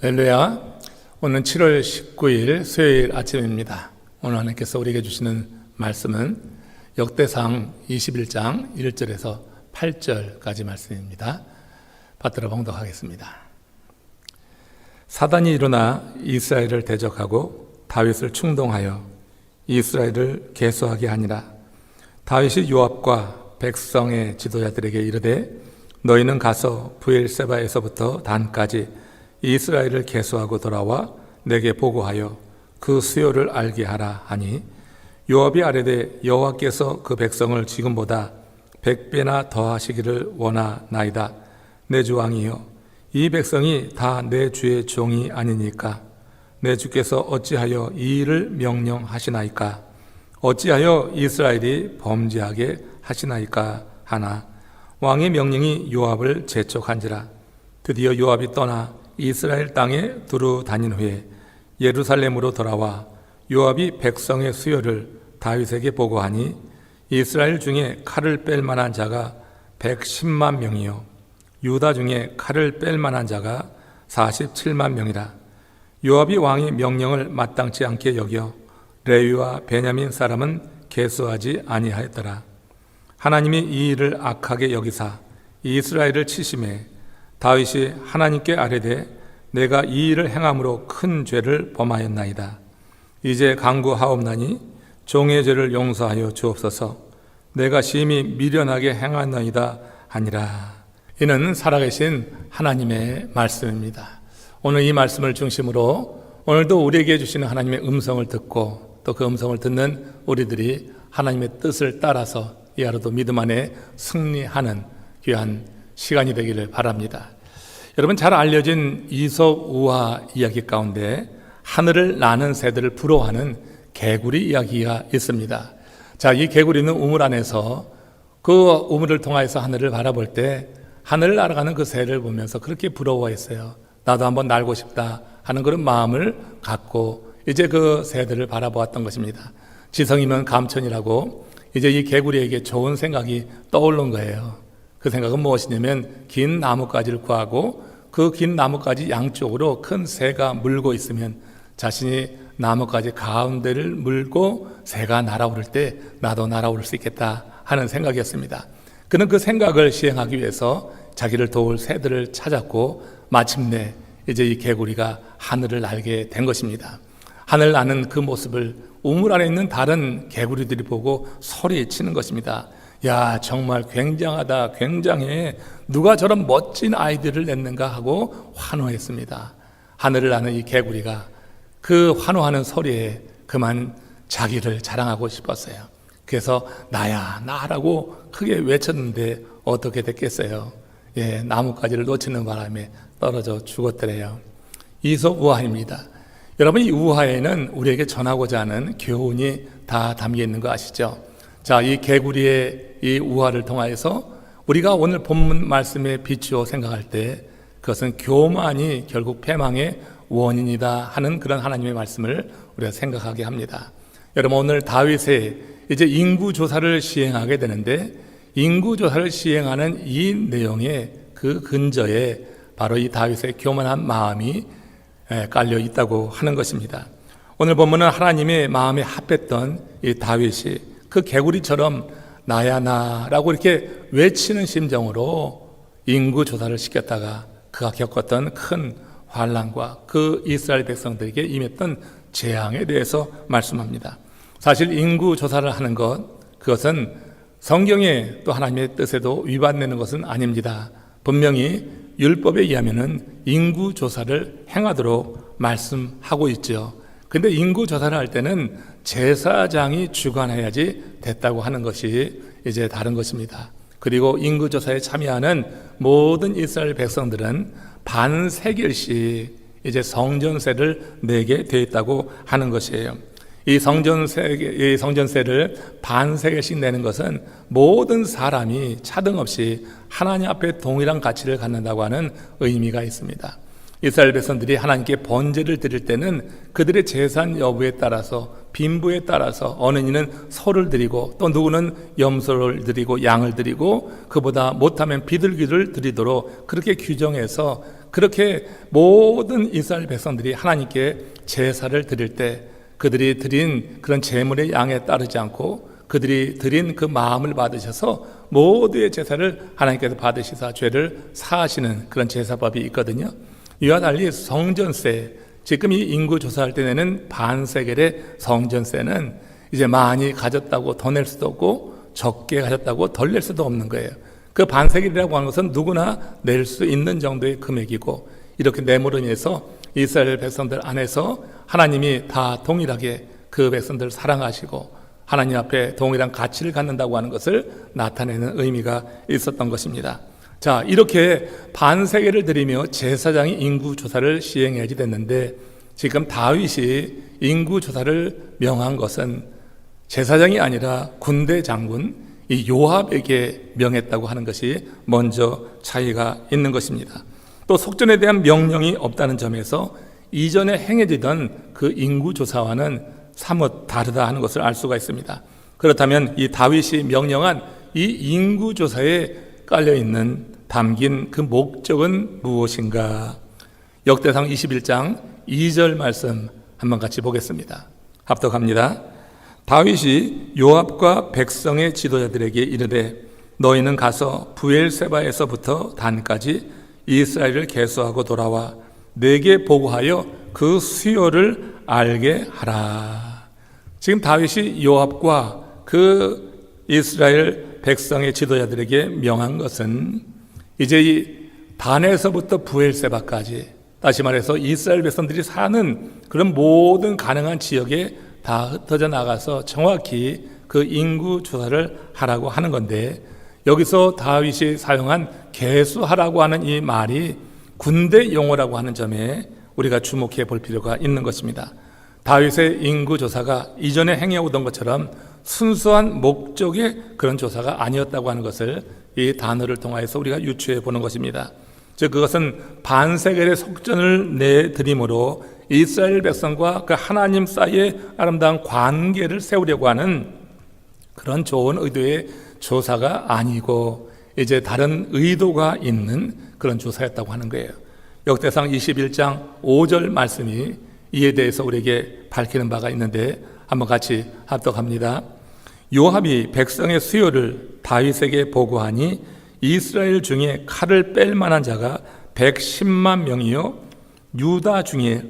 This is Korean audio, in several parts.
할렐루야. 오늘 7월 19일 수요일 아침입니다. 오늘 하나님께서 우리에게 주시는 말씀은 역대상 21장 1절에서 8절까지 말씀입니다. 받들어 봉독하겠습니다. 사단이 일어나 이스라엘을 대적하고 다윗을 충동하여 이스라엘을 계수하게 하니라. 다윗이 요압과 백성의 지도자들에게 이르되 너희는 가서 부엘세바에서부터 단까지 이스라엘을 계수하고 돌아와 내게 보고하여 그 수요를 알게 하라 하니 요압이 아뢰되 여호와께서 그 백성을 지금보다 백배나 더하시기를 원하나이다. 내 주 왕이여 이 백성이 다 내 주의 종이 아니니까. 내 주께서 어찌하여 이 일을 명령하시나이까? 어찌하여 이스라엘이 범죄하게 하시나이까 하나? 왕의 명령이 요압을 재촉한지라. 드디어 요압이 떠나 이스라엘 땅에 두루 다닌 후에 예루살렘으로 돌아와 요압이 백성의 수요를 다윗에게 보고하니 이스라엘 중에 칼을 뺄 만한 자가 110만 명이요. 유다 중에 칼을 뺄 만한 자가 47만 명이라. 요압이 왕의 명령을 마땅치 않게 여겨 레위와 베냐민 사람은 계수하지 아니하였더라. 하나님이 이 일을 악하게 여기사 이스라엘을 치심해 다윗이 하나님께 아뢰되 내가 이 일을 행함으로 큰 죄를 범하였나이다. 이제 강구하옵나니 종의 죄를 용서하여 주옵소서. 내가 심히 미련하게 행하나이다 하니라. 이는 살아계신 하나님의 말씀입니다. 오늘 이 말씀을 중심으로 오늘도 우리에게 주시는 하나님의 음성을 듣고 또 그 음성을 듣는 우리들이 하나님의 뜻을 따라서 이 하루도 믿음 안에 승리하는 귀한 시간이 되기를 바랍니다. 여러분 잘 알려진 이석 우화 이야기 가운데 하늘을 나는 새들을 부러워하는 개구리 이야기가 있습니다. 자, 이 개구리는 우물 안에서 그 우물을 통하여서 하늘을 바라볼 때 하늘을 날아가는 그 새를 보면서 그렇게 부러워했어요. 나도 한번 날고 싶다 하는 그런 마음을 갖고 이제 그 새들을 바라보았던 것입니다. 지성이면 감천이라고 이제 이 개구리에게 좋은 생각이 떠오른 거예요. 그 생각은 무엇이냐면 긴 나뭇가지를 구하고 그 긴 나뭇가지 양쪽으로 큰 새가 물고 있으면 자신이 나뭇가지 가운데를 물고 새가 날아오를 때 나도 날아올 수 있겠다 하는 생각이었습니다. 그는 그 생각을 시행하기 위해서 자기를 도울 새들을 찾았고 마침내 이제 이 개구리가 하늘을 날게 된 것입니다. 하늘 나는 그 모습을 우물 안에 있는 다른 개구리들이 보고 소리치는 것입니다. 야, 정말 굉장하다, 굉장해. 누가 저런 멋진 아이디어를 냈는가 하고 환호했습니다. 하늘을 나는 이 개구리가 그 환호하는 소리에 그만 자기를 자랑하고 싶었어요. 그래서 나야, 나라고 크게 외쳤는데 어떻게 됐겠어요? 예, 나뭇가지를 놓치는 바람에 떨어져 죽었더래요. 이속 우화입니다. 여러분, 이 우화에는 우리에게 전하고자 하는 교훈이 다 담겨 있는 거 아시죠? 자, 이 개구리의 이 우화를 통하여서 우리가 오늘 본문 말씀에 비추어 생각할 때 그것은 교만이 결국 패망의 원인이다 하는 그런 하나님의 말씀을 우리가 생각하게 합니다. 여러분 오늘 다윗의 이제 인구 조사를 시행하게 되는데 인구 조사를 시행하는 이 내용의 그 근저에 바로 이 다윗의 교만한 마음이 깔려 있다고 하는 것입니다. 오늘 본문은 하나님의 마음에 합했던 이 다윗이 그 개구리처럼 나야 나라고 이렇게 외치는 심정으로 인구 조사를 시켰다가 그가 겪었던 큰 환란과 그 이스라엘 백성들에게 임했던 재앙에 대해서 말씀합니다. 사실 인구 조사를 하는 것 그것은 성경의 또 하나님의 뜻에도 위반되는 것은 아닙니다. 분명히 율법에 의하면은 인구 조사를 행하도록 말씀하고 있죠. 근데 인구 조사를 할 때는 제사장이 주관해야지 됐다고 하는 것이 이제 다른 것입니다. 그리고 인구 조사에 참여하는 모든 이스라엘 백성들은 반세겔씩 이제 성전세를 내게 되어 있다고 하는 것이에요. 이 성전세, 이 성전세를 반세겔씩 내는 것은 모든 사람이 차등 없이 하나님 앞에 동일한 가치를 갖는다고 하는 의미가 있습니다. 이스라엘 백성들이 하나님께 번제를 드릴 때는 그들의 재산 여부에 따라서 빈부에 따라서 어느 이는 소를 드리고 또 누구는 염소를 드리고 양을 드리고 그보다 못하면 비둘기를 드리도록 그렇게 규정해서 그렇게 모든 이스라엘 백성들이 하나님께 제사를 드릴 때 그들이 드린 그런 제물의 양에 따르지 않고 그들이 드린 그 마음을 받으셔서 모두의 제사를 하나님께서 받으시사 죄를 사하시는 그런 제사법이 있거든요. 이와 달리 성전세, 지금 이 인구 조사할 때 내는 반세겔의 성전세는 이제 많이 가졌다고 더 낼 수도 없고 적게 가졌다고 덜 낼 수도 없는 거예요. 그 반세겔이라고 하는 것은 누구나 낼 수 있는 정도의 금액이고 이렇게 내므로 인해서 이스라엘 백성들 안에서 하나님이 다 동일하게 그 백성들을 사랑하시고 하나님 앞에 동일한 가치를 갖는다고 하는 것을 나타내는 의미가 있었던 것입니다. 자, 이렇게 반세계를 드리며 제사장이 인구 조사를 시행해야지 됐는데 지금 다윗이 인구 조사를 명한 것은 제사장이 아니라 군대 장군 이 요압에게 명했다고 하는 것이 먼저 차이가 있는 것입니다. 또 속전에 대한 명령이 없다는 점에서 이전에 행해지던 그 인구 조사와는 사뭇 다르다 하는 것을 알 수가 있습니다. 그렇다면 이 다윗이 명령한 이 인구 조사에 깔려 있는 담긴 그 목적은 무엇인가? 역대상 21장 2절 말씀 한번 같이 보겠습니다. 합독합니다. 다윗이 요압과 백성의 지도자들에게 이르되 너희는 가서 부엘세바에서부터 단까지 이스라엘을 개수하고 돌아와 내게 보고하여 그 수요를 알게 하라. 지금 다윗이 요압과 그 이스라엘 백성의 지도자들에게 명한 것은 이제 이 단에서부터 부엘세바까지 다시 말해서 이스라엘 백성들이 사는 그런 모든 가능한 지역에 다 흩어져 나가서 정확히 그 인구 조사를 하라고 하는 건데 여기서 다윗이 사용한 개수하라고 하는 이 말이 군대 용어라고 하는 점에 우리가 주목해 볼 필요가 있는 것입니다. 다윗의 인구 조사가 이전에 행해오던 것처럼 순수한 목적의 그런 조사가 아니었다고 하는 것을 이 단어를 통하여서 우리가 유추해 보는 것입니다. 즉 그것은 반세겔의 속전을 내드림으로 이스라엘 백성과 그 하나님 사이의 아름다운 관계를 세우려고 하는 그런 좋은 의도의 조사가 아니고 이제 다른 의도가 있는 그런 조사였다고 하는 거예요. 역대상 21장 5절 말씀이 이에 대해서 우리에게 밝히는 바가 있는데 한번 같이 합독합니다. 요압이 백성의 수요를 다윗에게 보고하니 이스라엘 중에 칼을 뺄 만한 자가 110만 명이요 유다 중에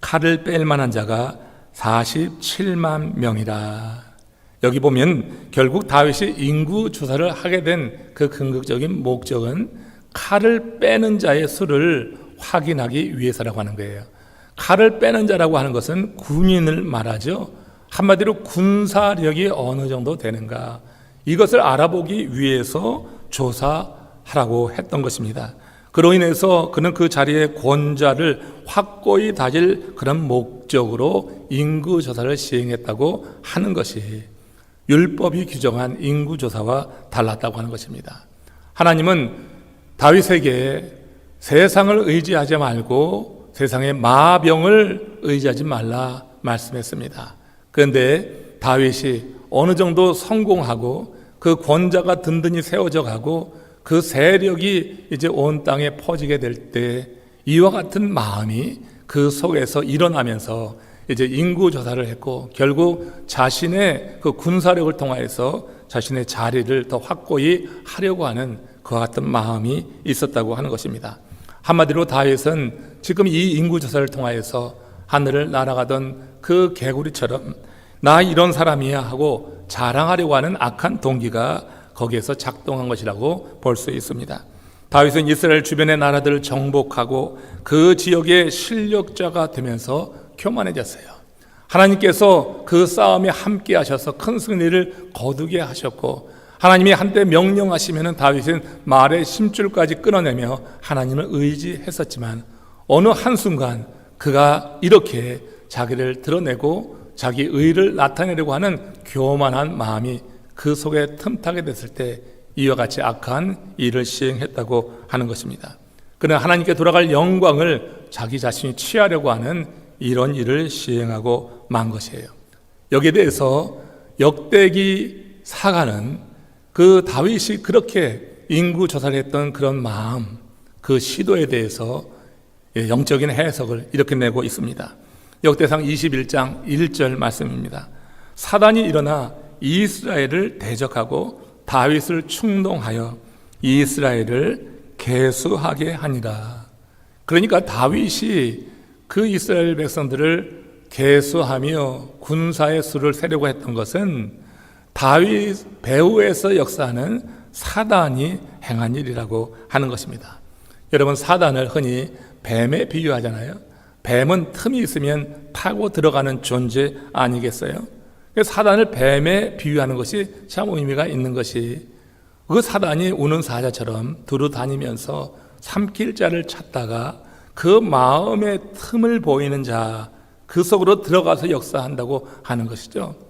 칼을 뺄 만한 자가 47만 명이라. 여기 보면 결국 다윗이 인구 조사를 하게 된 그 근극적인 목적은 칼을 빼는 자의 수를 확인하기 위해서라고 하는 거예요. 칼을 빼는 자라고 하는 것은 군인을 말하죠. 한마디로 군사력이 어느 정도 되는가. 이것을 알아보기 위해서 조사하라고 했던 것입니다. 그로 인해서 그는 그 자리에 권자를 확고히 다질 그런 목적으로 인구 조사를 시행했다고 하는 것이 율법이 규정한 인구 조사와 달랐다고 하는 것입니다. 하나님은 다윗에게 세상을 의지하지 말고 세상의 마병을 의지하지 말라 말씀했습니다. 그런데 다윗이 어느 정도 성공하고 그 권자가 든든히 세워져 가고 그 세력이 이제 온 땅에 퍼지게 될 때 이와 같은 마음이 그 속에서 일어나면서 이제 인구 조사를 했고 결국 자신의 그 군사력을 통하여서 자신의 자리를 더 확고히 하려고 하는 그와 같은 마음이 있었다고 하는 것입니다. 한마디로 다윗은 지금 이 인구 조사를 통하여서 하늘을 날아가던 그 개구리처럼 나 이런 사람이야 하고 자랑하려고 하는 악한 동기가 거기에서 작동한 것이라고 볼 수 있습니다. 다윗은 이스라엘 주변의 나라들을 정복하고 그 지역의 실력자가 되면서 교만해졌어요. 하나님께서 그 싸움에 함께 하셔서 큰 승리를 거두게 하셨고 하나님이 한때 명령하시면 다윗은 말의 심줄까지 끊어내며 하나님을 의지했었지만 어느 한순간 그가 이렇게 자기를 드러내고 자기 의를 나타내려고 하는 교만한 마음이 그 속에 틈타게 됐을 때 이와 같이 악한 일을 시행했다고 하는 것입니다. 그는 하나님께 돌아갈 영광을 자기 자신이 취하려고 하는 이런 일을 시행하고 만 것이에요. 여기에 대해서 역대기 사가는 그 다윗이 그렇게 인구 조사를 했던 그런 마음, 그 시도에 대해서 예, 영적인 해석을 이렇게 내고 있습니다. 역대상 21장 1절 말씀입니다. 사단이 일어나 이스라엘을 대적하고 다윗을 충동하여 이스라엘을 개수하게 하니라. 그러니까 다윗이 그 이스라엘 백성들을 개수하며 군사의 수를 세려고 했던 것은 다윗 배후에서 역사하는 사단이 행한 일이라고 하는 것입니다. 여러분 사단을 흔히 뱀에 비유하잖아요. 뱀은 틈이 있으면 타고 들어가는 존재 아니겠어요? 그래서 사단을 뱀에 비유하는 것이 참 의미가 있는 것이 그 사단이 우는 사자처럼 두루 다니면서 삼킬 자를 찾다가 그 마음의 틈을 보이는 자, 그 속으로 들어가서 역사한다고 하는 것이죠.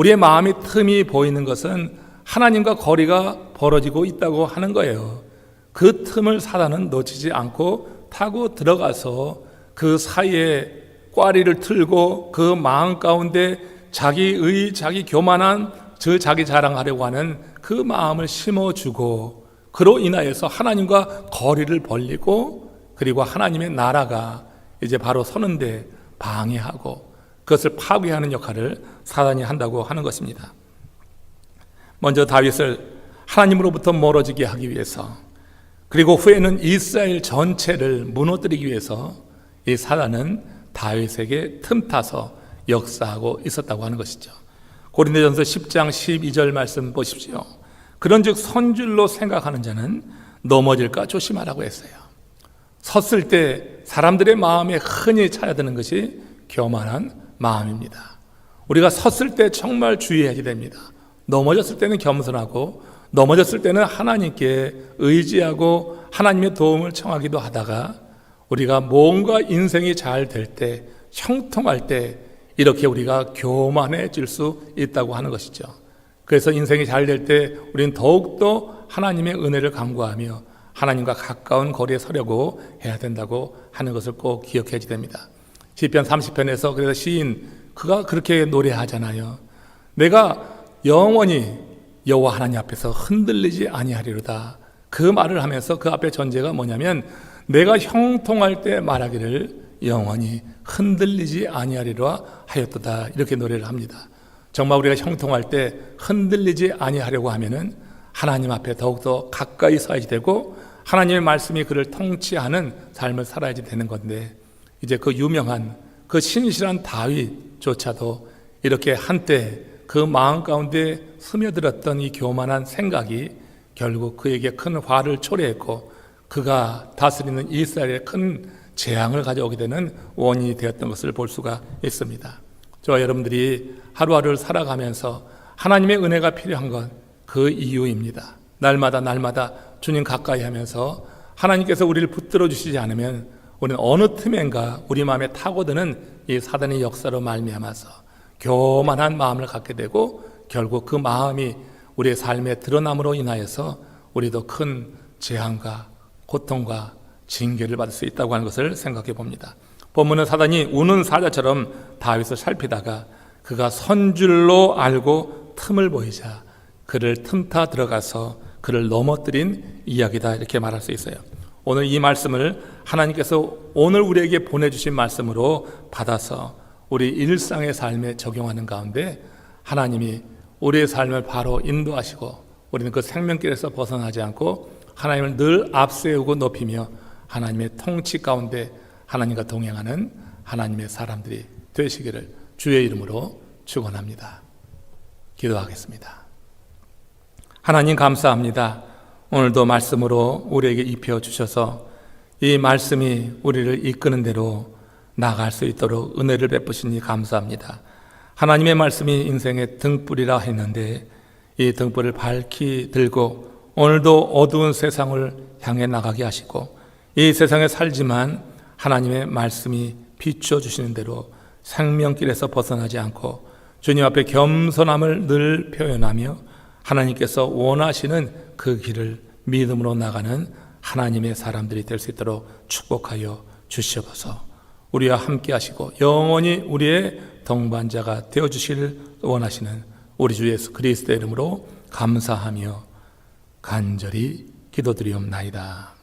우리의 마음의 틈이 보이는 것은 하나님과 거리가 벌어지고 있다고 하는 거예요. 그 틈을 사단은 놓치지 않고 타고 들어가서 그 사이에 꽈리를 틀고 그 마음 가운데 자기의 자기 교만한 저 자기 자랑하려고 하는 그 마음을 심어주고 그로 인하여서 하나님과 거리를 벌리고 그리고 하나님의 나라가 이제 바로 서는데 방해하고 그것을 파괴하는 역할을 사단이 한다고 하는 것입니다. 먼저 다윗을 하나님으로부터 멀어지게 하기 위해서 그리고 후에는 이스라엘 전체를 무너뜨리기 위해서 이 사단은 다윗에게 틈타서 역사하고 있었다고 하는 것이죠. 고린도전서 10장 12절 말씀 보십시오. 그런즉 선줄로 생각하는 자는 넘어질까 조심하라고 했어요. 섰을 때 사람들의 마음에 흔히 차야되는 것이 교만한 마음입니다. 우리가 섰을 때 정말 주의해야 됩니다. 넘어졌을 때는 겸손하고 넘어졌을 때는 하나님께 의지하고 하나님의 도움을 청하기도 하다가 우리가 뭔가 인생이 잘 될 때, 형통할 때 이렇게 우리가 교만해질 수 있다고 하는 것이죠. 그래서 인생이 잘 될 때 우리는 더욱더 하나님의 은혜를 간구하며 하나님과 가까운 거리에 서려고 해야 된다고 하는 것을 꼭 기억해야 됩니다. 시편 30편에서 그래서 시인 그가 그렇게 노래하잖아요. 내가 영원히 여호와 하나님 앞에서 흔들리지 아니하리로다. 그 말을 하면서 그 앞에 전제가 뭐냐면 내가 형통할 때 말하기를 영원히 흔들리지 아니하리라 하였도다. 이렇게 노래를 합니다. 정말 우리가 형통할 때 흔들리지 아니하려고 하면은 하나님 앞에 더욱더 가까이 서야지 되고 하나님의 말씀이 그를 통치하는 삶을 살아야지 되는 건데 이제 그 유명한 그 신실한 다윗조차도 이렇게 한때 그 마음 가운데 스며들었던 이 교만한 생각이 결국 그에게 큰 화를 초래했고 그가 다스리는 이스라엘에 큰 재앙을 가져오게 되는 원인이 되었던 것을 볼 수가 있습니다. 저와 여러분들이 하루하루를 살아가면서 하나님의 은혜가 필요한 건 그 이유입니다. 날마다 날마다 주님 가까이 하면서 하나님께서 우리를 붙들어 주시지 않으면 우리는 어느 틈엔가 우리 마음에 타고드는 이 사단의 역사로 말미암아서 교만한 마음을 갖게 되고 결국 그 마음이 우리의 삶에 드러남으로 인하여서 우리도 큰 재앙과 고통과 징계를 받을 수 있다고 하는 것을 생각해 봅니다. 본문은 사단이 우는 사자처럼 다윗을 살피다가 그가 선줄로 알고 틈을 보이자 그를 틈타 들어가서 그를 넘어뜨린 이야기다 이렇게 말할 수 있어요. 오늘 이 말씀을 하나님께서 오늘 우리에게 보내주신 말씀으로 받아서 우리 일상의 삶에 적용하는 가운데 하나님이 우리의 삶을 바로 인도하시고 우리는 그 생명길에서 벗어나지 않고 하나님을 늘 앞세우고 높이며 하나님의 통치 가운데 하나님과 동행하는 하나님의 사람들이 되시기를 주의 이름으로 축원합니다. 기도하겠습니다. 하나님 감사합니다. 오늘도 말씀으로 우리에게 입혀 주셔서 이 말씀이 우리를 이끄는 대로 나갈 수 있도록 은혜를 베푸시니 감사합니다. 하나님의 말씀이 인생의 등불이라 했는데 이 등불을 밝히 들고 오늘도 어두운 세상을 향해 나가게 하시고 이 세상에 살지만 하나님의 말씀이 비추어 주시는 대로 생명길에서 벗어나지 않고 주님 앞에 겸손함을 늘 표현하며 하나님께서 원하시는 그 길을 믿음으로 나가는 하나님의 사람들이 될 수 있도록 축복하여 주시옵소서. 우리와 함께 하시고 영원히 우리의 동반자가 되어 주실 원하시는 우리 주 예수 그리스도의 이름으로 감사하며 간절히 기도드리옵나이다.